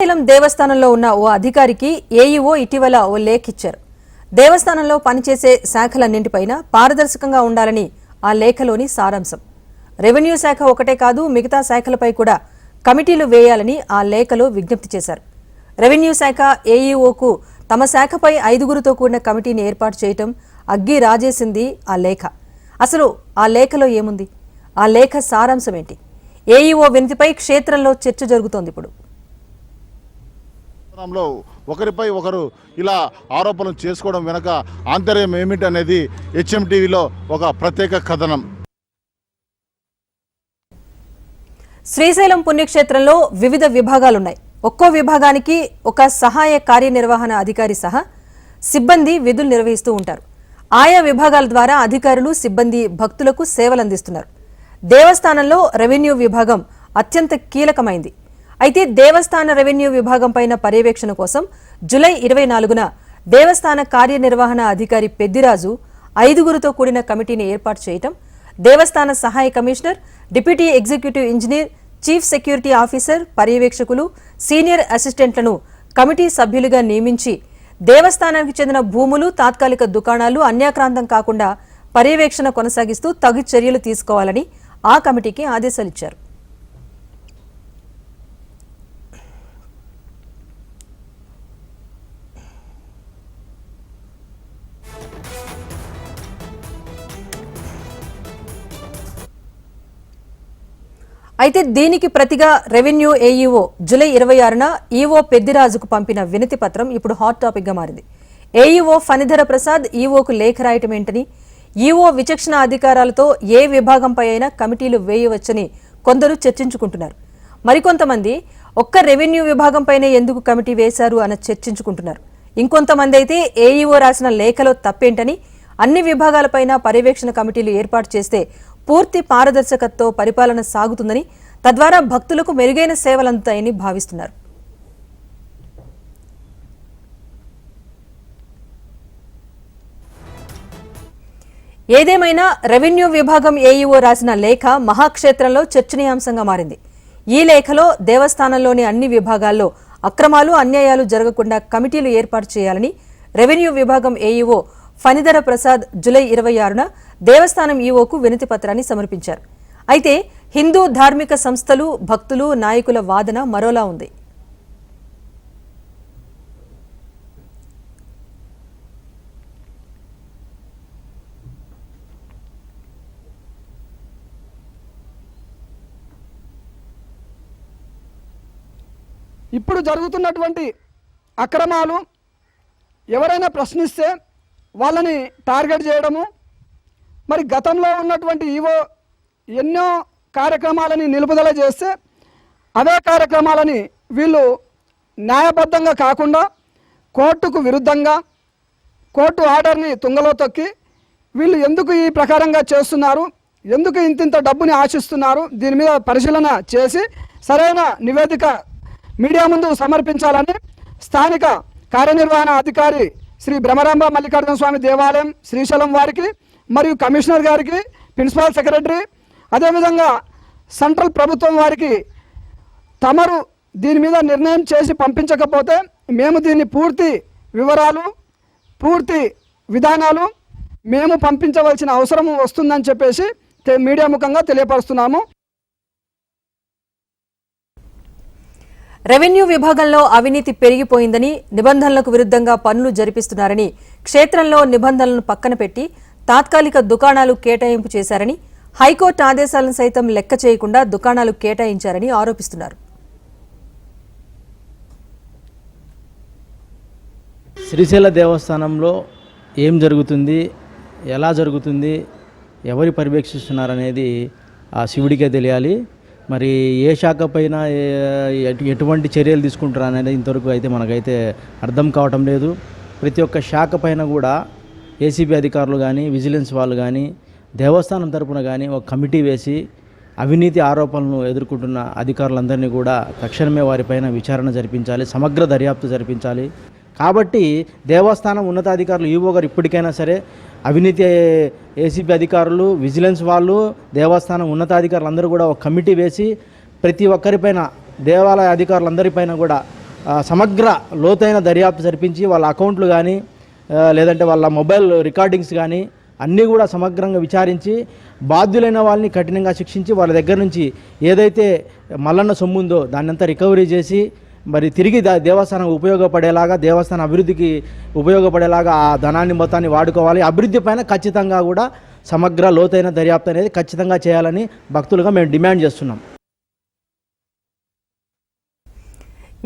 శ్రీశైలం దేవస్థానంలో ఉన్న ఓ అధికారికి ఏఈఓ ఇటీవల ఓ లేఖ ఇచ్చారు. దేవస్థానంలో పనిచేసే శాఖలన్నింటిపైన పారదర్శకంగా ఉండాలని ఆ లేఖలోని సారాంశం. రెవెన్యూ శాఖ ఒకటే కాదు మిగతా శాఖలపై కూడా కమిటీలు వేయాలని ఆ లేఖలో విజ్ఞప్తి చేశారు. రెవెన్యూ శాఖ ఏఈఓకు తమ శాఖపై ఐదుగురితో కూడిన కమిటీని ఏర్పాటు చేయటం అగ్గి రాజేసింది ఆ లేఖ. అసలు ఆ లేఖలో ఏముంది? ఆ లేఖ సారాంశం ఏంటి? ఏఈఓ వినతిపై క్షేత్రంలో చర్చ జరుగుతోంది ఇప్పుడు. లో ఒకరిపై ఒకరు ఇలా ఆరోపణలు చేసుకోవడం వెనక ఆంతర్యం ఏమిటనేది హెచ్ఎం టీవీలో ఒక ప్రత్యేక కథనం. శ్రీశైలం పుణ్యక్షేత్రంలో వివిధ విభాగాలున్నాయి. ఒక్కో విభాగానికి ఒక సహాయ కార్యనిర్వహణ అధికారి సహా సిబ్బంది విధులు నిర్వహిస్తూ ఉంటారు. ఆయా విభాగాల ద్వారా అధికారులు సిబ్బంది భక్తులకు సేవలందిస్తున్నారు. దేవస్థానంలో రెవెన్యూ విభాగం అత్యంత కీలకమైంది. అయితే దేవస్థాన రెవెన్యూ విభాగం పైన పర్యవేక్షణ కోసం జులై ఇరవై నాలుగున దేవస్థాన కార్యనిర్వహణ అధికారి పెద్దిరాజు ఐదుగురితో కూడిన కమిటీని ఏర్పాటు చేయటం దేవస్థాన సహాయ commissioner deputy executive engineer chief security officer పర్యవేక్షకులు senior అసిస్టెంట్లను కమిటీ సభ్యులుగా నియమించి దేవస్థానానికి చెందిన భూములు తాత్కాలిక దుకాణాలు అన్యాక్రాంతం కాకుండా పర్యవేక్షణ కొనసాగిస్తూ తగు చర్యలు తీసుకోవాలని ఆ కమిటీకి ఆదేశాలిచ్చారు అయితే దీనికి ప్రతిగా రెవెన్యూ ఏఈఓ జూలై ఇరవై ఆరున ఈఓ పెద్దిరాజుకు పంపిన వినతి పత్రం ఇప్పుడు హాట్ టాపిక్గా మారింది. ఏఈఓ ఫణిధర ప్రసాద్ ఈఓకు లేఖ రాయటం ఏంటని ఈఓ విచక్షణ అధికారాలతో ఏ విభాగంపై అయినా కమిటీలు వేయవచ్చని కొందరు చర్చించుకుంటున్నారు. మరికొంతమంది ఒక్క రెవెన్యూ విభాగంపైనే ఎందుకు కమిటీ వేశారు అని చర్చించుకుంటున్నారు. ఇంకొంతమంది అయితే ఏఈఓ రాసిన లేఖలో తప్పేంటని అన్ని విభాగాలపైన పర్యవేక్షణ కమిటీలు ఏర్పాటు చేస్తే పూర్తి పారదర్శకతతో పరిపాలన సాగుతుందని తద్వారా భక్తులకు మెరుగైన సేవలందుతాయని భావిస్తున్నారు. ఏదేమైనా రెవెన్యూ విభాగం ఏఈఓ రాసిన లేఖ మహాక్షేత్రంలో చర్చనీయాంశంగా మారింది. ఈ లేఖలో దేవస్థానంలోని అన్ని విభాగాల్లో అక్రమాలు అన్యాయాలు జరగకుండా కమిటీలు ఏర్పాటు చేయాలని రెవెన్యూ విభాగం ఏఈఓ ఫణిధర ప్రసాద్ జులై ఇరవై ఆరున దేవస్థానం ఈఓకు వినతి పత్రాన్ని సమర్పించారు. అయితే హిందూ ధార్మిక సంస్థలు భక్తులు నాయకుల వాదన మరోలా ఉంది. ఇప్పుడు జరుగుతున్నటువంటి అక్రమాలు ఎవరైనా ప్రశ్నిస్తే వాళ్ళని టార్గెట్ చేయడము మరి గతంలో ఉన్నటువంటి ఈవో ఎన్నో కార్యక్రమాలని నిలుపుదల చేస్తే అవే కార్యక్రమాలని వీళ్ళు న్యాయబద్ధంగా కాకుండా కోర్టుకు విరుద్ధంగా కోర్టు ఆర్డర్ని తుంగలో తొక్కి వీళ్ళు ఎందుకు ఈ ప్రకారంగా చేస్తున్నారు ఎందుకు ఇంతింత డబ్బుని ఆశిస్తున్నారు దీని మీద పరిశీలన చేసి సరైన నివేదిక మీడియా ముందు సమర్పించాలని స్థానిక కార్యనిర్వహణ అధికారి శ్రీ భ్రమరాంబ మల్లికార్జున స్వామి దేవాలయం శ్రీశైలం వారికి మరియు కమిషనర్ గారికి ప్రిన్సిపాల్ సెక్రటరీ అదేవిధంగా సెంట్రల్ ప్రభుత్వం వారికి తమరు దీని మీద నిర్ణయం చేసి పంపించకపోతే మేము దీన్ని పూర్తి వివరాలు పూర్తి విధానాలు మేము పంపించవలసిన అవసరం వస్తుందని చెప్పేసి మీడియా ముఖంగా తెలియపరుస్తున్నాము. రెవెన్యూ విభాగంలో అవినీతి పెరిగిపోయిందని నిబంధనలకు విరుద్ధంగా పనులు జరిపిస్తున్నారని క్షేత్రంలో నిబంధనలను పక్కన పెట్టి తాత్కాలిక దుకాణాలు కేటాయింపు చేశారని హైకోర్టు ఆదేశాలను సైతం లెక్క చేయకుండా దుకాణాలు కేటాయించారని ఆరోపిస్తున్నారు. శ్రీశైల దేవస్థానంలో ఏం జరుగుతుంది ఎలా జరుగుతుంది ఎవరు పర్యవేక్షిస్తున్నారనేది ఆ శివుడికే తెలియాలి. మరి ఏ శాఖ పైన ఎటు- ఎటువంటి చర్యలు తీసుకుంటారు అనేది ఇంతవరకు అయితే మనకైతే అర్థం కావటం లేదు. ప్రతి ఒక్క శాఖ పైన కూడా ఏసీబీ అధికారులు కానీ విజిలెన్స్ వాళ్ళు కానీ దేవస్థానం తరపున కానీ ఒక కమిటీ వేసి అవినీతి ఆరోపణలను ఎదుర్కొంటున్న అధికారులందరినీ కూడా తక్షణమే వారిపైన విచారణ జరిపించాలి సమగ్ర దర్యాప్తు జరిపించాలి. కాబట్టి దేవస్థానం ఉన్నతాధికారులు ఈవో గారు ఇప్పటికైనా సరే అవినీతి ఏసీబీ అధికారులు విజిలెన్స్ వాళ్ళు దేవస్థానం ఉన్నతాధికారులు అందరూ కూడా ఒక కమిటీ వేసి ప్రతి ఒక్కరిపైన దేవాలయ అధికారులందరిపైన కూడా సమగ్ర లోతైన దర్యాప్తు జరిపించి వాళ్ళ అకౌంట్లు కానీ లేదంటే వాళ్ళ మొబైల్ రికార్డింగ్స్ కానీ అన్నీ కూడా సమగ్రంగా విచారించి బాధ్యులైన వాళ్ళని కఠినంగా శిక్షించి వాళ్ళ దగ్గర నుంచి ఏదైతే మల్లన్న సొమ్ముందో దాన్నంతా రికవరీ చేసి మరి తిరిగి దేవస్థానం ఉపయోగపడేలాగా దేవస్థానం అభివృద్ధికి ఉపయోగపడేలాగా ఆ ధనాన్ని మొత్తాన్ని వాడుకోవాలి. అభివృద్ధి పైన ఖచ్చితంగా కూడా సమగ్ర లోతైన దర్యాప్తు అనేది ఖచ్చితంగా చేయాలని భక్తులుగా మేము డిమాండ్ చేస్తున్నాం.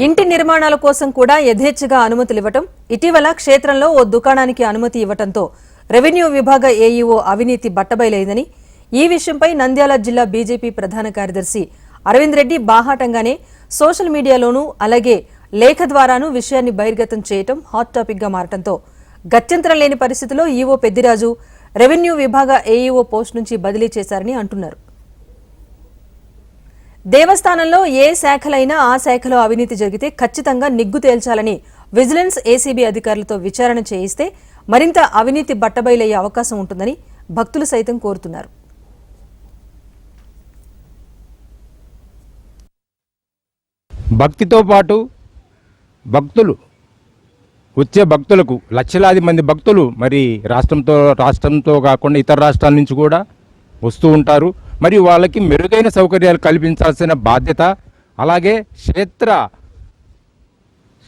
ఇంటి నిర్మాణాల కోసం కూడా యథేచ్ఛగా అనుమతులు ఇవ్వటం ఇటీవల క్షేత్రంలో ఓ దుకాణానికి అనుమతి ఇవ్వటంతో రెవెన్యూ విభాగ ఏఈఓ అవినీతి బట్టబయలైందని ఈ విషయంపై నంద్యాల జిల్లా బీజేపీ ప్రధాన కార్యదర్శి అరవింద్ రెడ్డి బాహాటంగానే సోషల్ మీడియాలోనూ అలాగే లేఖ ద్వారానూ విషయాన్ని బహిర్గతం చేయటం హాట్ టాపిక్గా మారటంతో గత్యంతరం లేని పరిస్థితిలో ఈవో పెద్దిరాజు రెవెన్యూ విభాగ ఏఈఓ పోస్ట్ నుంచి బదిలీ చేశారని అంటున్నారు. దేవస్థానంలో ఏ శాఖలైనా ఆ శాఖలో అవినీతి జరిగితే ఖచ్చితంగా నిగ్గు తేల్చాలని విజిలెన్స్ ఏసీబీ అధికారులతో విచారణ చేయిస్తే మరింత అవినీతి బట్టబయలయ్యే అవకాశం ఉంటుందని భక్తులు సైతం కోరుతున్నారు. భక్తితో పాటు భక్తులు వచ్చే భక్తులకు లక్షలాది మంది భక్తులు మరి రాష్ట్రంతో రాష్ట్రంతో కాకుండా ఇతర రాష్ట్రాల నుంచి కూడా వస్తూ ఉంటారు. మరి వాళ్ళకి మెరుగైన సౌకర్యాలు కల్పించాల్సిన బాధ్యత అలాగే క్షేత్ర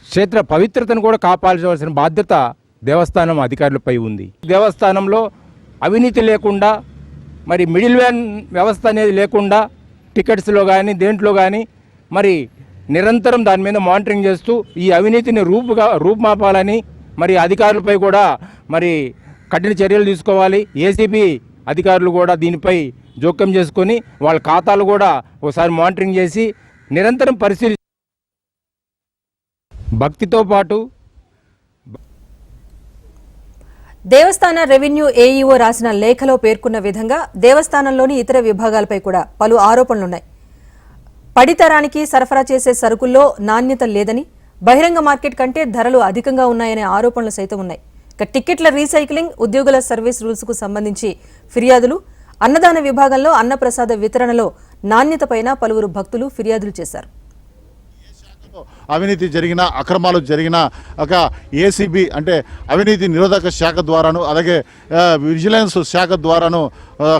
క్షేత్ర పవిత్రతను కూడా కాపాడాల్సిన బాధ్యత దేవస్థానం అధికారులపై ఉంది. దేవస్థానంలో అవినీతి లేకుండా మరి మిడిల్ వ్యాన్ వ్యవస్థ అనేది లేకుండా టికెట్స్లో కానీ దేంట్లో కానీ మరి నిరంతరం దాని మీద మానిటరింగ్ చేస్తూ ఈ అవినీతిని రూపుగా రూపుమాపాలని మరి అధికారులపై కూడా మరి కఠిన చర్యలు తీసుకోవాలి. ఏసీబీ అధికారులు కూడా దీనిపై జోక్యం చేసుకొని వాళ్ళ ఖాతాలు కూడా ఒకసారి మానిటరింగ్ చేసి నిరంతరం పరిశీలి భక్తితో పాటు దేవస్థాన రెవెన్యూ ఏఈఓ రాసిన లేఖలో పేర్కొన్న విధంగా దేవస్థానంలోని ఇతర విభాగాలపై కూడా పలు ఆరోపణలున్నాయి. పడితరానికి సరఫరా చేసే సరుకుల్లో నాణ్యత లేదని బహిరంగ మార్కెట్ కంటే ధరలు అధికంగా ఉన్నాయనే ఆరోపణలు సైతం ఉన్నాయి. ఇక టికెట్ల రీసైక్లింగ్ ఉద్యోగుల సర్వీస్ రూల్స్కు సంబంధించి ఫిర్యాదులు అన్నదాన విభాగంలో అన్నప్రసాద వితరణలో నాణ్యతపైన పలువురు భక్తులు ఫిర్యాదులు చేశారు. అవినీతి జరిగిన అక్రమాలు జరిగిన ఒక ఏసీబీ అంటే అవినీతి నిరోధక శాఖ ద్వారాను అలాగే విజిలెన్స్ శాఖ ద్వారాను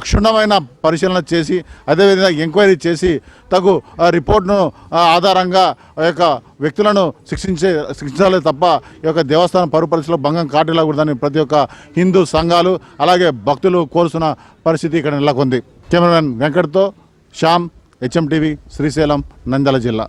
క్షుణ్ణమైన పరిశీలన చేసి అదేవిధంగా ఎంక్వైరీ చేసి తగు రిపోర్ట్ను ఆధారంగా యొక్క వ్యక్తులను శిక్షించే శిక్షించాలి తప్ప ఈ యొక్క దేవస్థానం పరుపరిస్థితిలో భంగం కాటేలాకూడదని ప్రతి ఒక్క హిందూ సంఘాలు అలాగే భక్తులు కోరుతున్న పరిస్థితి ఇక్కడ నెలకొంది. కెమెరామెన్ వెంకట్తో శ్యామ్ హెచ్ఎం టీవీ శ్రీశైలం నంద్యాల జిల్లా.